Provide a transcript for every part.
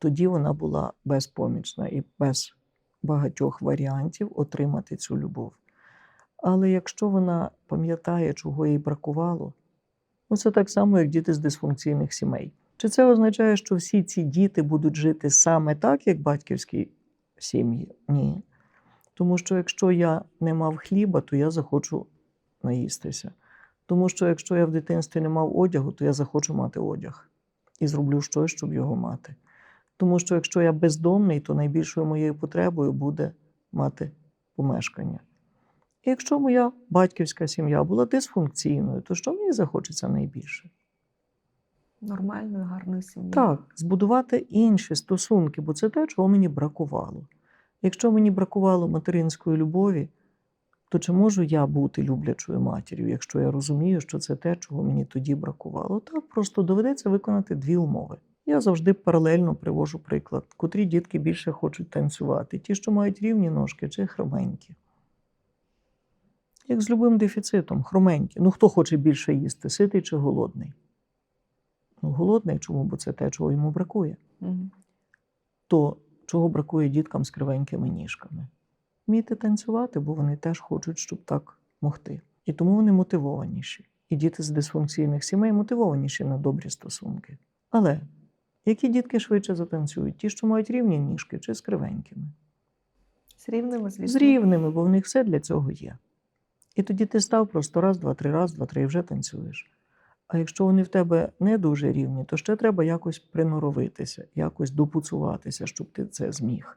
тоді вона була безпомічна і без багатьох варіантів отримати цю любов. Але якщо вона пам'ятає, чого їй бракувало, ну це так само, як діти з дисфункційних сімей. Чи це означає, що всі ці діти будуть жити саме так, як батьківські сім'ї? Ні. Тому що якщо я не мав хліба, то я захочу наїстися. Тому що якщо я в дитинстві не мав одягу, то я захочу мати одяг і зроблю щось, щоб його мати. Тому що якщо я бездомний, то найбільшою моєю потребою буде мати помешкання. І якщо моя батьківська сім'я була дисфункційною, то що мені захочеться найбільше? Нормальної, гарної сім'ї. Так, збудувати інші стосунки, бо це те, чого мені бракувало. Якщо мені бракувало материнської любові, то чи можу я бути люблячою матір'ю, якщо я розумію, що це те, чого мені тоді бракувало? Так просто доведеться виконати дві умови. Я завжди паралельно привожу приклад, котрі дітки більше хочуть танцювати: ті, що мають рівні ножки, чи хроменькі. Як з любим дефіцитом, хроменькі. Ну хто хоче більше їсти, ситий чи голодний? Ну, голодний чому? Бо це те, чого йому бракує. Мгм. То чого бракує діткам з кривенькими ніжками? Вміти танцювати, бо вони теж хочуть, щоб так могти. І тому вони мотивованіші. І діти з дисфункційних сімей мотивованіші на добрі стосунки. Але які дітки швидше затанцюють? Ті, що мають рівні ніжки, чи з кривенькими? З рівними, звісно. З рівними, бо в них все для цього є. І тоді ти став просто раз, два, три, раз, два, три, і вже танцюєш. А якщо вони в тебе не дуже рівні, то ще треба якось приноровитися, якось допуцуватися, щоб ти це зміг.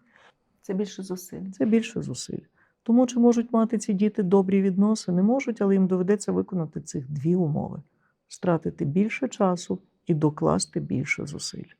Це більше зусиль. Це більше зусиль. Тому чи можуть мати ці діти добрі відносини? Можуть, але їм доведеться виконати цих дві умови: стратити більше часу і докласти більше зусиль.